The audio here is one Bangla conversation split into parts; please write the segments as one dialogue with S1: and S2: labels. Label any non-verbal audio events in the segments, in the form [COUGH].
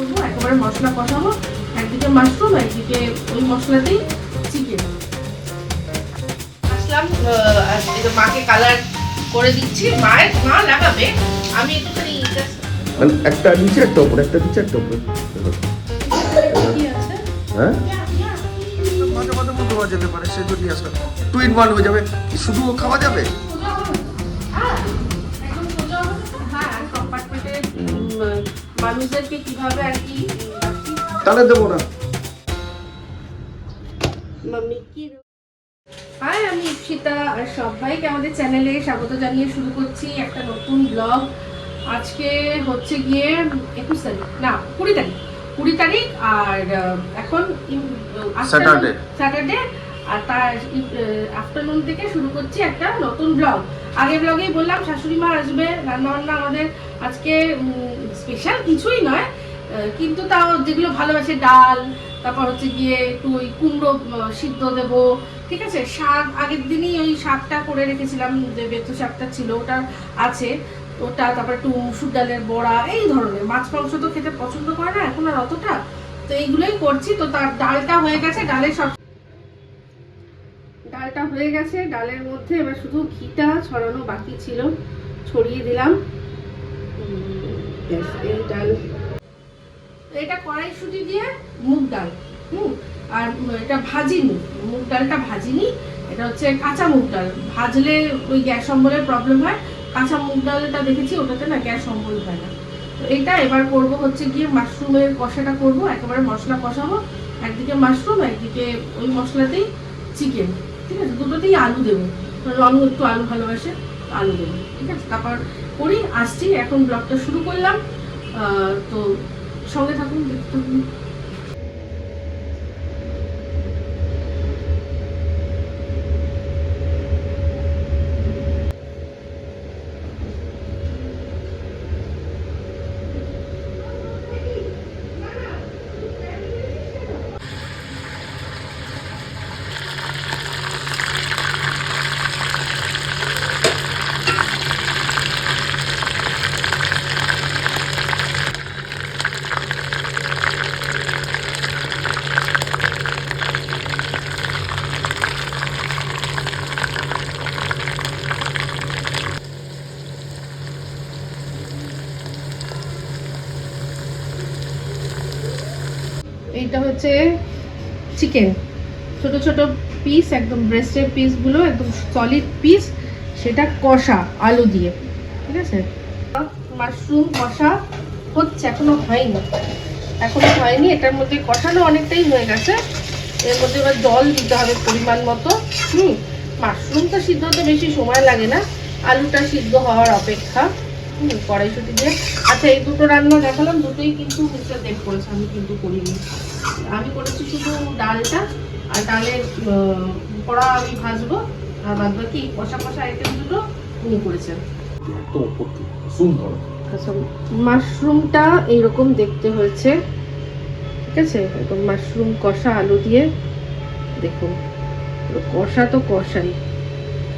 S1: করব একেবারে মশলা কষাবো। একদিকে মাশরুম একদিকে ওই মশলাতেই চিকেন আসলাম মাকে কালার করে দিচ্ছি। মায়ের মা লাগাবে। আমি একটুখানি
S2: মানে একটা নিচে একটা উপরে একটা নিচে একটা উপরে
S1: কি আছে
S2: হ্যাঁ?
S3: মাঝে মাঝে মধ্যে হওয়া যেতে পারে সে যদি আসলে টু ইন ওয়ান হয়ে যাবে শুধু খাওয়া যাবে?
S1: মানুষদেরকে কীভাবে আর কি
S3: তাহলে দেবো না।
S1: মাম্মি কি হাই আমি ইপসিতা আর সবাইকে আমাদের চ্যানেলে স্বাগত জানিয়ে শুরু করছি একটা নতুন ব্লগ আজকে হচ্ছে গিয়ে একুশ তারিখ না কুড়ি তারিখ। কুড়ি তারিখ আর এখন
S3: Saturday.
S1: স্যাটারডে আর তার আফটারনুন থেকে শুরু করছি একটা নতুন ব্লগ আগের ব্লগেই বললাম, শাশুড়ি মা আসবে, রান্নাবান্না আমাদের আজকে স্পেশাল কিছুই নয় কিন্তু তাও যেগুলো ভালোবাসে ডাল, তারপর হচ্ছে গিয়ে একটু ওই কুমড়ো সিদ্ধ দেবো, ঠিক আছে? শাক, আগের দিনই ওই শাকটা করে রেখেছিলাম, যে বেথু শাকটা ছিল, ওটা আছে, ওটা, তারপর একটু মুসুর ডালের বড়া, এই ধরনের। মাছ মাংস তো খেতে পছন্দ করে না এখন আর অতটা, তো এইগুলোই করছি, তো তার ডালটা হয়ে গেছে ডালের সব ডালটা হয়ে গেছে ডালের মধ্যে এবার শুধু ঘিটা ছড়ানো বাকি ছিল ছড়িয়ে দিলাম। এই ডাল। এটা কড়াইশুটি দিয়ে মুগ ডাল হুম? আর এটা ভাজিনি মুগ ডালটা ভাজিনি এটা হচ্ছে কাঁচা মুগ ডাল। ভাজলে ওই গ্যাস অম্বলের প্রবলেম হয় কাঁচা মুগ ডালটা দেখেছি ওটাতে না গ্যাস অম্বল হয় না। তো এটা এবার করব হচ্ছে গিয়ে মাশরুমের কষাটা করব একেবারে মশলা কষাবো একদিকে মাশরুম একদিকে ওই মশলাতেই চিকেন ঠিক আছে, দুটোতেই আলু দেবো। রং একটু আলু ভালোবাসে আলু দেবো, ঠিক আছে? তারপর করি, আসছি, এখন ব্লগটা শুরু করলাম। তো সঙ্গে থাকুন, দেখতে থাকুন এইটা হচ্ছে চিকেন ছোট ছোট পিস একদম ব্রেস্টের পিসগুলো একদম সলিড পিস সেটা কষা, আলু দিয়ে। ঠিক আছে? মাশরুম কষা হচ্ছে, এখনও হয়নি। এখনও হয়নি, এটার মধ্যে কষানো অনেকটাই হয়ে গেছে। এর মধ্যে এবার জল দিতে হবে পরিমাণ মতো। হুম মাশরুম তো সিদ্ধ হতে বেশি সময় লাগে না। আলুটা সিদ্ধ হওয়ার অপেক্ষা। হুম, কড়াইশুটি দিয়ে। আচ্ছা এই দুটো রান্না দেখালাম, দুটোই কিন্তু মিস্টার দেব করেছে, আমি কিন্তু করিনি। আমি করেছি শুধু ডালটা আর ডালের বড়া আমি ভাজবো আর বাদ বাকি কষা কষা আইটেম দুটো উনি করেছেন।
S2: তো সুন্দর
S1: আচ্ছা মাশরুমটা এইরকম দেখতে হয়েছে ঠিক আছে? এরকম মাশরুম কষা আলু দিয়ে দেখুন। কষা তো কষাই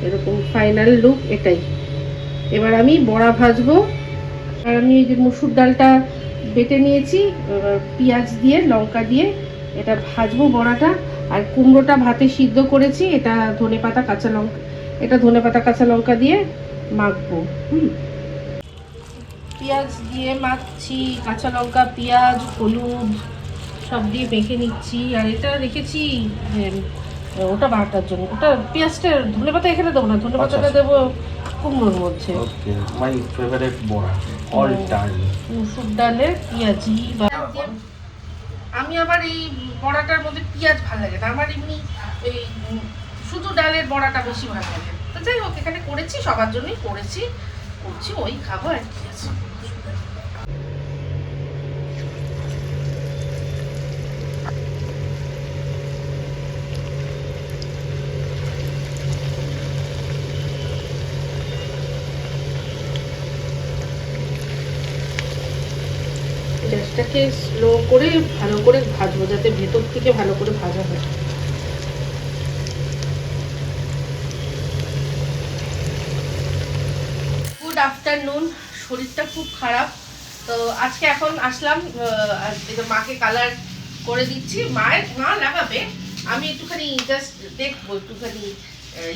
S1: এরকম ফাইনাল লুক এটাই। এবার আমি বড়া ভাজবো আর আমি এই যে মুসুর ডালটা বেটে নিয়েছি পেঁয়াজ দিয়ে লঙ্কা দিয়ে এটা ভাজবো বড়াটা আর কুমড়োটা ভাতে সিদ্ধ করেছি এটা ধনে পাতা কাঁচা লঙ্কা এটা ধনে পাতা কাঁচা লঙ্কা দিয়ে মাখবো হুম। পেঁয়াজ দিয়ে মাখছি কাঁচা লঙ্কা পেঁয়াজ হলুদ সব দিয়ে মেখে নিচ্ছি আর এটা রেখেছি ওটা বাটার জন্য ওটা পেঁয়াজটা ধনে পাতা এখানে দেবো না ধনে পাতাটা
S2: আচ্ছা।
S1: দেবো কুমড়োর মধ্যে।
S2: ওকে মাই ফেভারিট বড়া। অল টাইম
S1: মুসুর ডালের পেঁয়াজি আমি আবার এই বড়াটার মধ্যে পেঁয়াজ ভালো লাগে না। আমার এমনি এই শুধু ডালের বড়াটা বেশি ভালো লাগে। তো যাই হোক এখানে করেছি সবার জন্যই করেছি। করছি ওই খাব আর কি আছে। করে ভালো করে ভাজবো, যাতে ভেতর থেকে ভালো করে ভাজা হয়। গুড আফটারনুন শরীরটা খুব খারাপ। তো আজকে এখন আসলাম মাকে কালার করে দিচ্ছি। মায়ের মা লাগাবে, আমি একটুখানি জাস্ট দেখব, একটুখানি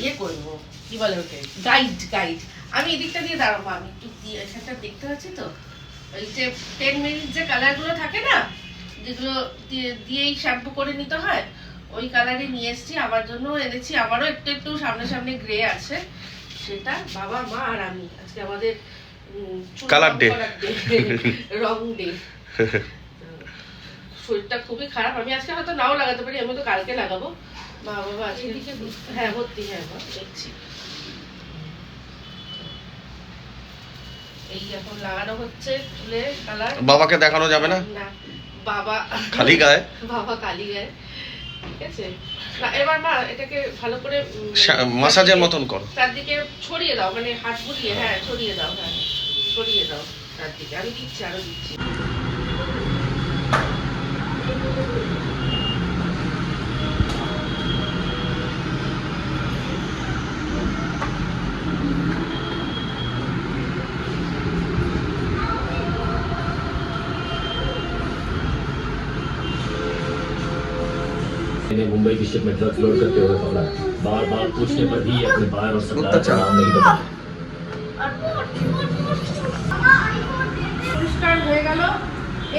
S1: ইয়ে করব। কি বলে ওকে? গাইড গাইড আমি এদিকটা দিয়ে দাঁড়াবো, আমি একটু দিয়ে দেখতে পাচ্ছি তো? ওই যে টেন মিনিট যে কালারগুলো থাকে না যেগুলো দিয়েই শ্যাম্পু করে নিতে হয় ওই কালারই নিয়ে এসেছি আমার জন্য এনেছি। আমারও একটু একটু সামনে সামনে গ্রে আছে সেটা বাবা মা আর আমি। আজকে আমাদের চুল
S3: Colour
S1: রং
S3: day.
S1: করার day, [LAUGHS] ডে শরীরটা খুবই খারাপ। আমি আজকে হয়তো নাও লাগাতে পারি আমি তো কালকে লাগাবো। মা বাবা আজকে হ্যাঁ ভর্তি হ্যাঁ মা, দেখছি। এই এখন লাগানো হচ্ছে চুলে কালার
S3: বাবাকে দেখানো যাবে না?
S1: না। বাবা
S3: খালি গায়ে?
S1: বাবা খালি গায়ে। ঠিক আছে? না, এবার মা এটাকে ভালো করে
S3: মাসাজের মতন করো।
S1: চারদিকে ছড়িয়ে দাও মানে হাত বুলিয়ে হ্যাঁ ছড়িয়ে দাও হ্যাঁ ছড়িয়ে দাও চারদিকে আমি দিচ্ছি আরও দিচ্ছি।
S4: मुंबई की शिप में ड्रग्स लोड करते हुए पकड़ा बार बार पूछने पर भी अपने बार और सप्लायर का नाम नहीं बताया
S1: পরিষ্কার হয়ে গেল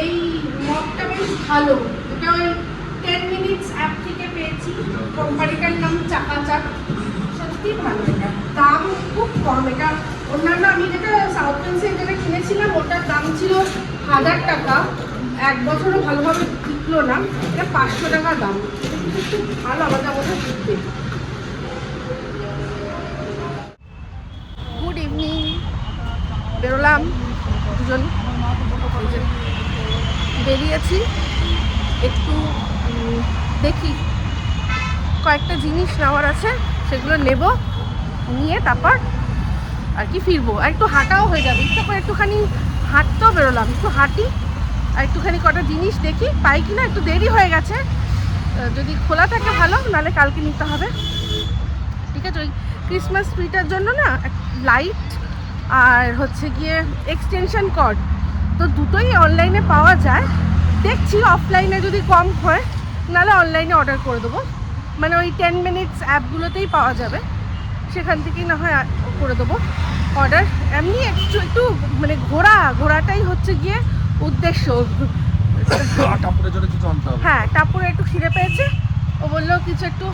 S1: এই মগটা বেশ ভালো এটা ওই টেন মিনিটস অ্যাপ থেকে পেয়েছি কোম্পানিটার নাম চাকাচাক সত্যি ভালো এটা দাম খুব কম এটা অন্যান্য আমি যেটা সাউথ পেন্সিল যেটা কিনেছিলাম ওটার দাম ছিল হাজার টাকা এক বছরও ভালোভাবে টিকলো না এটা পাঁচশো টাকা দাম এটা কিন্তু খুব ভালো গুড ইভিনিং বেরোলাম দুজন। বেরিয়েছি, একটু দেখি। কয়েকটা জিনিস নেওয়ার আছে, সেগুলো নেব, নিয়ে তারপর আর কি ফিরবো। আর একটু হাঁটাও হয়ে যাবে। ইচ্ছা করে একটুখানি হাঁটতেও বেরোলাম, একটু হাঁটি, আর একটুখানি কটা জিনিস দেখি। পাই কিনা, একটু দেরি হয়ে গেছে। যদি খোলা থাকে ভালো, নাহলে কালকে নিতে হবে। ঠিক আছে, ওই ক্রিসমাস ট্রিটার জন্য না লাইট আর হচ্ছে গিয়ে এক্সটেনশন কর্ড তো দুটোই অনলাইনে পাওয়া যায়। দেখছি অফলাইনে যদি কম হয়, নাহলে অনলাইনে অর্ডার করে দেবো। মানে ওই টেন মিনিটস অ্যাপগুলোতেই পাওয়া যাবে। সেখান থেকেই না হয় করে দেবো অর্ডার এমনি একটু একটু মানে ঘোরা, ঘোরাটাই হচ্ছে গিয়ে উদ্দেশ্য। [COUGHS]
S2: টাপুরের জন্য কিছু আনতে হবে।
S1: হ্যাঁ টাপুরে একটু খিদে পেয়েছে। ও বলল কিছু একটু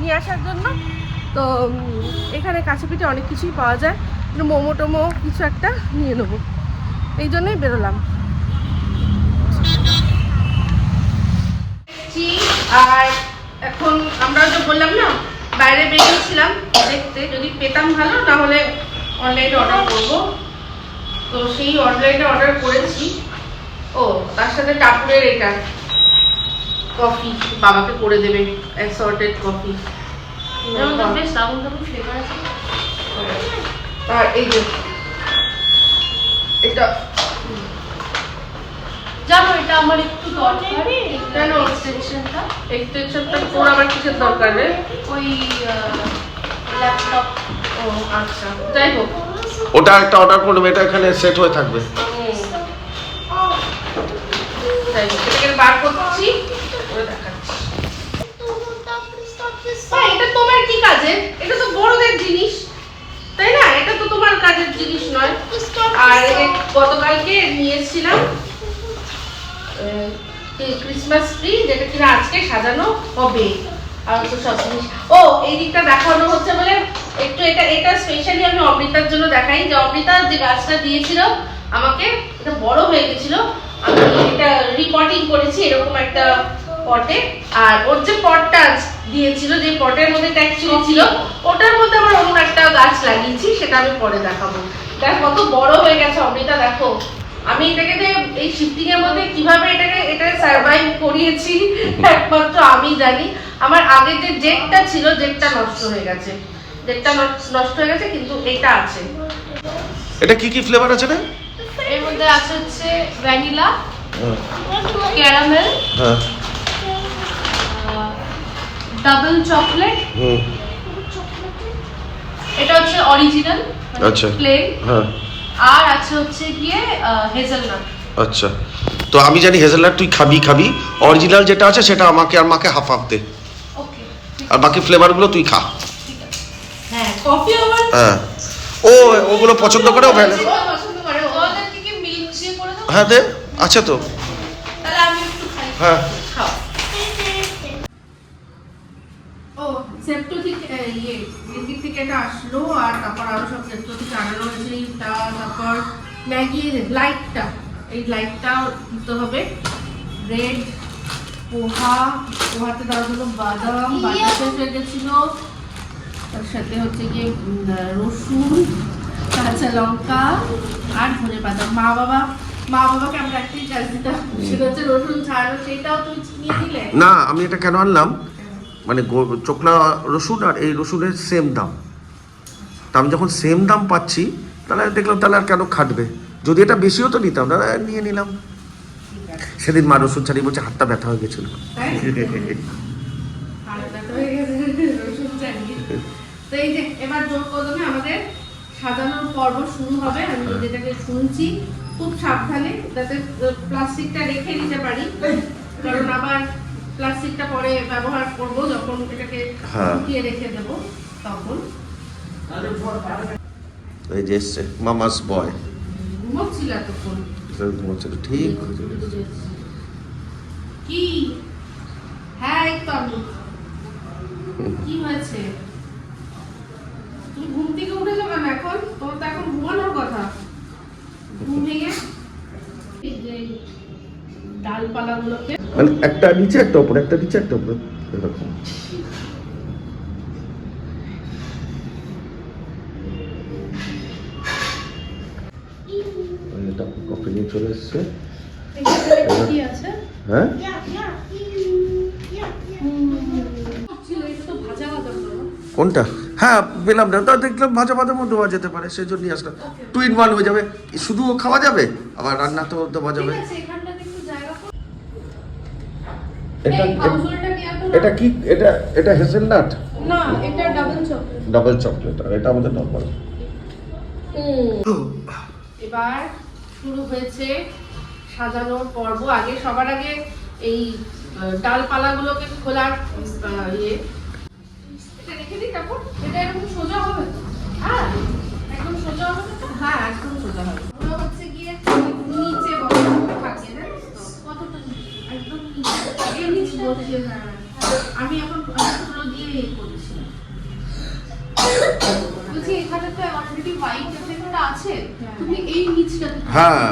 S1: নিয়ে আসার জন্য। তো এখানে কাছে পিঠে অনেক কিছুই পাওয়া যায়। মোমো টোমো কিছু একটা নিয়ে নেব। এই জন্যই বেরোলাম। আর এখন আমরা যে বললাম না বাইরে বেরিয়েছিলাম দেখতে। যদি পেতাম ভালো তাহলে অনলাইনে অর্ডার করব। তো সেই অনলাইনে অর্ডার করেছি। ও তার সাথে টাপুরের এটা কফি বাবাকে করে দেবে অ্যাসর্টেড কফি
S5: বেশ দারুণ দারুণ ফ্লেভার আছে।
S1: আর এই যে এটা
S5: জানো এটা আমার একটু দরকার।
S1: কেন?
S5: এক্সটেনশনটা
S1: এক্সটেনশনটা তোর আবার কিসের দরকার রে?
S5: ওই ল্যাপটপ
S1: ও আচ্ছা। যাই হোক।
S3: ওটা একটা অর্ডার করবে এটা এখানে সেট হয়ে থাকবে।
S1: ক্রিসমাস যেটা কিনা আজকে সাজানো আর তো সব জিনিস। ও, এই দিকটা দেখানো হচ্ছে বলে একটু এটা এটা স্পেশালি আমি অমৃতার জন্য দেখাই। যে যে গাছটা আমাকে, এটা বড় হয়ে গেছিল। আমি এটা রিপোর্টিং করেছি এরকম একটা পটে। আর ওর যে পটটা দিয়েছিল যে পটের মধ্যে অ্যাকচুয়ালি ছিল ওটার মধ্যে আবার অন্য একটা গাছ লাগিয়েছি সেটা আমি পরে দেখাবো। দেখ কত বড় হয়ে গেছে অমৃতা দেখো। আমি এটাকে এই শিফটিং এর মধ্যে কীভাবে এটাকে এটা সার্ভাইভ করিয়েছি [LAUGHS] একমাত্র আমি জানি। আমার আগে যে জেটটা ছিল জেটটা নষ্ট হয়ে গেছে। জেটটা নষ্ট- হয়ে গেছে কিন্তু এটা আছে।
S3: এটা কি কি ফ্লেভার আছে রে?
S5: এর মধ্যে আছে হচ্ছে ভ্যানিলা ক্যারামেল
S3: হ্যাঁ।
S5: Double chocolate.
S3: হুম।
S5: এটা হচ্ছে অরিজিনাল
S3: আচ্ছা।
S5: প্লেন
S3: হ্যাঁ।
S5: আর আছে হচ্ছে গিয়ে হেজেলনাট
S3: আচ্ছা। তো আমি জানি হেজেলনাট তুই খাবি খাবি। অরিজিনাল যেটা আছে সেটা আমাকে আর মাকে হাফ হাফ দে।
S5: ওকে
S3: আর বাকি ফ্লেভারগুলো তুই খা।
S5: হ্যাঁ কফি আবার
S3: হ্যাঁ। ও ওগুলো পছন্দ করে ও ভ্যালে
S5: পছন্দ করে ওদের থেকে মিল্ক দিয়ে করে দাও
S3: হ্যাঁ দে আছে তো।
S5: তাহলে আমি একটু খাই।
S3: হ্যাঁ।
S1: ও সেপ্টো থেকে ইয়ে থেকে এটা আসলো আর তারপর আরও সব সেপ্টো থেকে আনানো হয়েছে তারপর ম্যাগি লাইটটা এই লাইটটা দিতে হবে। ব্রেড পোহা পোহাতে দেওয়ার জন্য বাদাম বাদাম শেষ হয়ে গেছিল। তার সাথে হচ্ছে গিয়ে রসুন কাঁচা লঙ্কা আর ধনে পাতা। মা বাবা মা বাবাকে আমরা একটাই কাজ দিতাম সেটা হচ্ছে রসুন ছাড়ানো সেটাও তুমি নিয়ে দিলে
S3: না আমি এটা কেন আনলাম? মানে চোখলা রসুন আর এই রসুনের সেম দাম। তা আমি যখন সেম দাম পাচ্ছি তাহলে দেখলাম তাহলে আর কেন খাটবে? যদি এটা বেশি হতো নিতাম তাহলে নিয়ে নিলাম। সেদিন মা রসুন ছাড়িয়ে বলছে হাতটা ব্যথা হয়ে গেছিল।
S1: তো এই যে এবার কদমে আমাদের সাজানোর পর্ব শুরু হবে। আমি যেটাকে শুনছি খুব সাবধানে যাতে প্লাস্টিকটা রেখে দিতে পারি। কারণ আবার প্লাস্টিকটা পরে ব্যবহার করব যখন এটাকে
S3: হ্যাঁ।
S1: শুকিয়ে রেখে দেবো তখন।
S3: এই যে এসছে মামাস বয়।
S1: ঘুমোচ্ছিল এতক্ষণ।
S3: বলছিল ঠিক
S1: কি? হ্যাঁ এই তো আমি। কি হয়েছে? তুমি ঘুম থেকে উঠে যাবে না এখন? তোমার তো এখন ঘুমানোর কথা। ঘুম ভেঙে ডালপালাগুলোকে
S3: মানে একটা নিচে একটা উপরে একটা নিচে একটা উপরে এরকম। কফি নিয়ে চলে এসছে। হ্যাঁ? কোনটা? হ্যাঁ পেলাম না। তা দেখলাম ভাজা দেওয়া যেতে পারে সেই জন্যই আসলাম। টু ইন ওয়ান হয়ে যাবে। শুধু খাওয়া যাবে? আবার রান্না তো দেওয়া যাবে
S1: ঠিক আছে এখানটাতে একটু জায়গা করে
S3: এটা কি এটা এটা হেজেলনাট
S1: না এটা ডাবল চকলেট
S3: ডাবল চকলেট আর এটা আমাদের নর্মাল
S1: এবার শুরু হয়েছে সাজানোর পর্ব। আগে সবার আগে এই ডালপালাগুলোকে খোলার ইয়ে। এটা রেখে দিই তারপর? এটা এরকম সোজা হবে হ্যাঁ একদম সোজা হবে হ্যাঁ একদম সোজা হবে। হচ্ছে আমি এখন পুরো দিয়ে ইয়ে করেছি
S5: বলছি এখানে তো অলরেডি হোয়াইট এফেক্টটা আছে তুমি এই নিচটাতে
S3: হ্যাঁ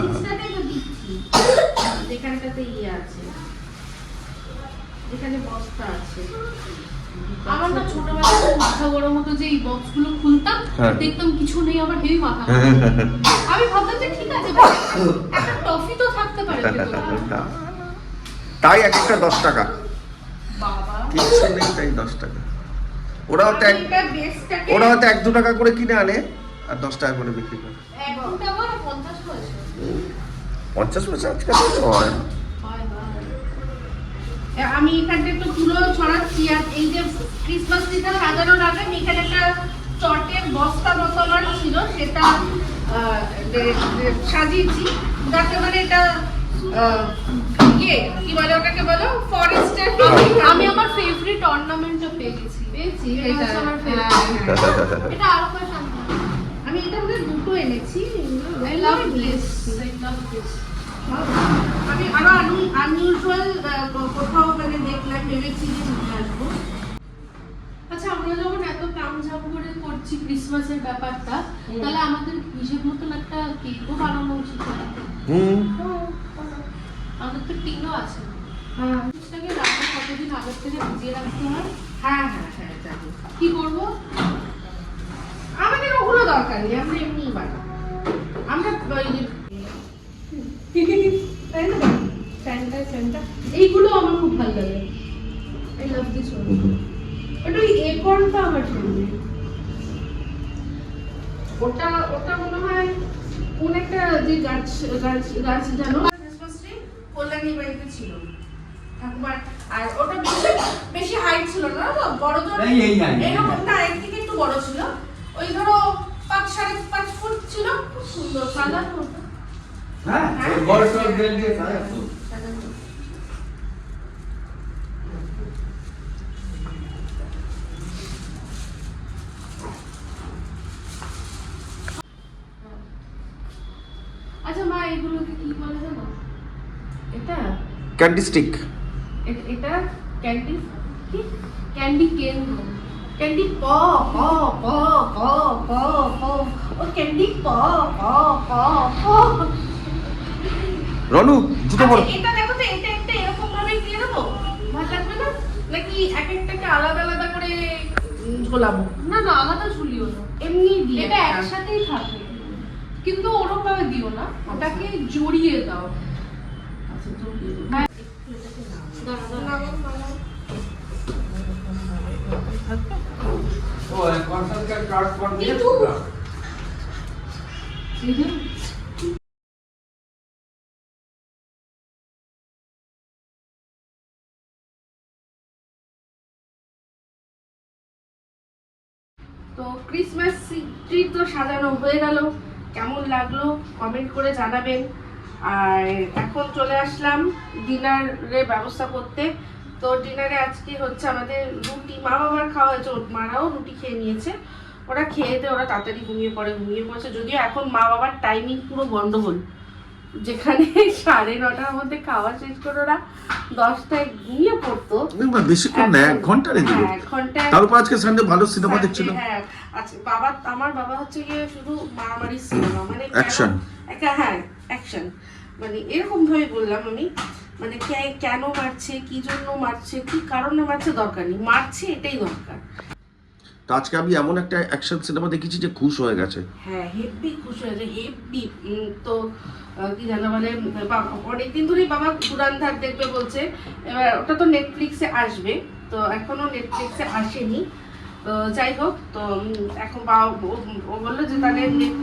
S1: তো দিচ্ছি ইয়ে আছে এখানে বস্তা আছে
S5: আমার না ছোটবেলায় মাথা গরম হতো যে এই বক্সগুলো খুলতাম। দেখতাম কিছু নেই আবার হেভি মাথা আমি ভাবতাম যে ঠিক আছে একটা টফি তো থাকতে পারে।
S3: তাই এক একটা দশ টাকা। কিচ্ছু নেই তাই দশ টাকা। ওরা হয়তো এক ওরা হয়তো এক দু টাকা করে কিনে আনে আর দশ টাকা করে বিক্রি করে।
S5: পঞ্চাশ পয়সা
S3: আজকাল হয়।
S1: আমি এখানটা একটু তুলো ছড়াচ্ছি আর এই যে ক্রিসমাস ট্রিটা সাজানোর আগে এখানে একটা চটের বস্তা মতো আমার ছিল সেটা সাজিয়েছি। যাতে মানে এটা ইয়ে কি বলে ওটাকে বলো? ফরেস্টের
S5: আমি আমি আমার ফেভারিট অর্নামেন্টও পেয়ে গেছি
S1: পেয়েছি?
S5: এটা আমার
S1: হ্যাঁ, হ্যাঁ।
S5: এটা আরও কয়
S1: আমি এটা মধ্যে দুটো এনেছি।
S5: I love this I love this
S1: আমি আরও আনইউজুয়াল কোথাও মানে দেখলাম ভেবেছি যে নিয়ে আসব।
S5: আচ্ছা আমরা যখন এত কামঝাম করে করছি ক্রিসমাসের ব্যাপারটা তাহলে আমাদের হিসেব মতন একটা কেকও বানানো উচিত।
S3: হুম।
S5: আমাদের তো টিনও আছে।
S1: হ্যাঁ।
S5: জিনিসটাকে রান্না কতদিন আগের থেকে ভিজিয়ে রাখতে হয়?
S1: হ্যাঁ হ্যাঁ হ্যাঁ জানি
S5: কি করব?
S1: আমাদের ওগুলো দরকার নেই আমরা এমনিই বানাই আমরা তাই না? ফ্যানটা ফ্যানটা
S5: এইগুলো আমার খুব ভালো লাগে। আই লাভ দিস ওয়ান
S1: ওটা ওই একরটা আমার ফেভারিট ওটা ওটা মনে হয় কোন একটা যে গাছ গাছ গাছ জানো? কল্যাণী বাড়িতে ছিল। ঠাকুমার আর ওটা বেশি বেশি হাইট ছিল না বড়
S2: এই।
S1: এরকম না এর থেকে একটু বড় ছিল। ওই ধরো পাঁচ
S5: সাড়ে পাঁচ ফুট ছিল। খুব সুন্দর সাদা।
S2: হ্যাঁ বড় সব দিয়ে সাজা তো
S5: আচ্ছা মা এগুলোকে কি বলে জানো
S1: এটা
S3: ক্যান্ডি স্টিক
S1: এটা ক্যান্ডি কি?
S5: ক্যান্ডি কেন
S1: ক্যান্ডি প প প প প প ও ক্যান্ডি প প প প।
S3: রনু জুতো পর।
S1: আচ্ছা, এটা দেখো তো এটা একটা এরকম ভাবে দিয়ে দেবো? ভালো লাগবে না? নাকি এক একটাকে আলাদা আলাদা করে ঝোলাবো?
S5: না না আলাদা ঝুলিও না।
S1: এমনি দিয়ে
S5: এটা একসাথেই থাকে। কিন্তু ওরকম ভাবে দিও না। ওটাকে জড়িয়ে দাও।
S1: আচ্ছা, জড়িয়ে দেবো।
S5: হ্যাঁ।
S2: ও কনসার্ট কার্ড ফর
S5: কিন্তু
S1: তো ক্রিসমাস ট্রি তো সাজানো হয়ে গেল। কেমন লাগল? কমেন্ট করে জানাবেন। আর এখন চলে আসলাম ডিনারের ব্যবস্থা করতে। তো ডিনারে আজকে হচ্ছে আমাদের রুটি মা বাবার খাওয়া হয়েছে ওর মারাও রুটি খেয়ে নিয়েছে। ওরা খেয়ে দিয়ে ওরা তাড়াতাড়ি ঘুমিয়ে পড়ে ঘুমিয়ে পড়েছে। যদিও এখন মা বাবার টাইমিং পুরো গন্ডগোল। যেখানে [LAUGHS] সাড়ে নটার মধ্যে খাওয়া শেষ করে ওরা দশটায় ঘুমিয়ে পড়তো।
S3: বেশিক্ষণ না এক ঘণ্টা
S1: হ্যাঁ, এক ঘন্টায়
S3: তার আজকে সানডে ভালো সিনেমা দেখছিল।
S1: হ্যাঁ। আচ্ছা বাবা আমার বাবা হচ্ছে গিয়ে শুধু মারামারি সিনেমা মানে. একটা হ্যাঁ অ্যাকশন মানে এরকম ভাবে বললাম আমি মানে কে- কেন মারছে কি জন্য মারছে কি কারণে মারছে দরকার নেই। মারছে এটাই দরকার।
S3: তো আজকে আমি এমন একটা অ্যাকশন সিনেমা দেখেছি যে খুশ হয়ে গেছে।
S1: হ্যাঁ হেভি খুশি হয়েছে হেভি তো কি জানো মানে অনেকদিন ধরেই বাবা দুরান্ধার দেখবে বলছে। এবার ওটা তো নেটফ্লিক্সে আসবে তো এখনও নেটফ্লিক্সে আসেনি। তো যাই হোক তো এখন বাবা ও- বলল যে তাহলে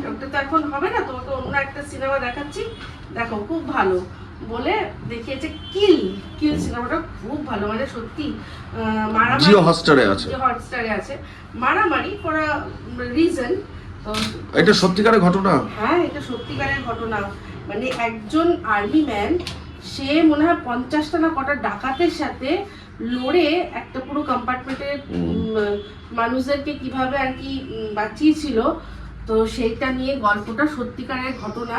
S1: ওটা তো এখন হবে না তোমাকে অন্য একটা সিনেমা দেখাচ্ছি। দেখো খুব ভালো। বলে দেখিয়েছে কিল কিল সিনেমাটা খুব ভালো মানে সত্যি মারামারি
S3: জিও হটস্টারে আছে।
S1: যে হটস্টারে আছে। মারামারি করা রিজন তো
S3: এটা সত্যিকারের ঘটনা?
S1: হ্যাঁ এটা সত্যিকারের ঘটনা। মানে একজন আর্মি ম্যান সে মনে হয় পঞ্চাশটা না কটা ডাকাতের সাথে লড়ে একটা পুরো কম্পার্টমেন্টের মানুষদেরকে কীভাবে আর কি বাঁচিয়েছিল তো সেইটা নিয়ে গল্পটা সত্যিকারের ঘটনা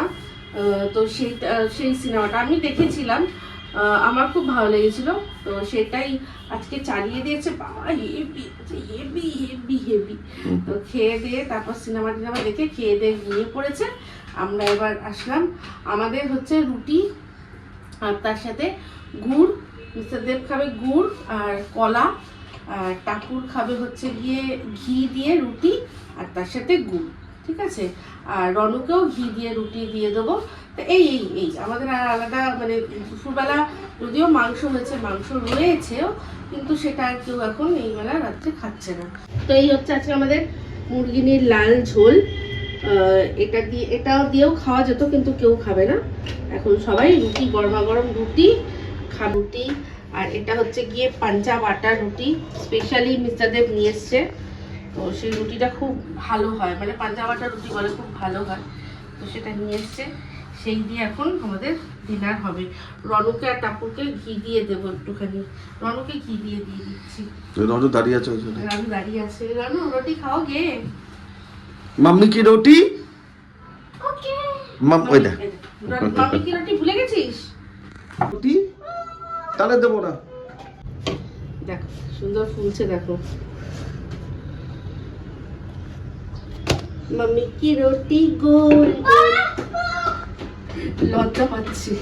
S1: তো সেইটা সেই সিনেমাটা আমি দেখেছিলাম আমার খুব ভালো লেগেছিল তো সেটাই আজকে চালিয়ে দিয়েছে বাবা হেভি হেভি হেভি হেভি তো খেয়ে দিয়ে তারপর সিনেমা টিনেমা দেখে খেয়ে দিয়ে ঘুমিয়ে পড়েছে আমরা এবার আসলাম আমাদের হচ্ছে রুটি আর তার সাথে গুড় মিস্টার দেব খাবে গুড় আর কলা, আর টাকুর খাবে হচ্ছে গিয়ে ঘি দিয়ে রুটি আর তার সাথে গুড়, ঠিক আছে? আর রনুকেও ঘি দিয়ে রুটি দিয়ে দেবো। তো এই এই এই, আমাদের আর আলাদা মানে দুপুরবেলা যদিও মাংস হয়েছে, মাংস রয়েছেও, কিন্তু সেটা আর কেউ এখন এই বেলা রাত্রে খাচ্ছে না। তো এই হচ্ছে আজকে আমাদের মুরগিনির লাল ঝোল। এটা দিয়ে, এটাও দিয়েও খাওয়া যেত, কিন্তু কেউ খাবে না। এখন সবাই রুটি, গরমা গরম রুটি খা রুটি আর এটা হচ্ছে গিয়ে পাঞ্জাব আটার রুটি স্পেশালি মিস্টার দেব নিয়ে এসছে। তো সেই রুটিটা খুব ভালো হয় মানে পাঞ্জাব আটার রুটি বলে খুব ভালো হয়। তো সেটা নিয়ে এসছে। সেই দিয়ে এখন আমাদের ডিনার হবে। রনুকে আর টাপুকে ঘি দিয়ে দেবো একটুখানি। রনুকে ঘি দিয়ে দিয়ে দিচ্ছি।
S3: রনু দাঁড়িয়ে আছে।
S1: রানু দাঁড়িয়ে আছে। রানু রুটি খাও গে।
S3: মাম্মি কি রুটি?
S1: ওকে।
S3: মাম ওই দেখ।
S1: মাম্মি কি রুটি ভুলে গেছিস?
S3: রুটি? তাহলে দেবো না।
S1: দেখো সুন্দর ফুলছে দেখো। মাম্মি কি রুটি গোল লজ্জা পাচ্ছি।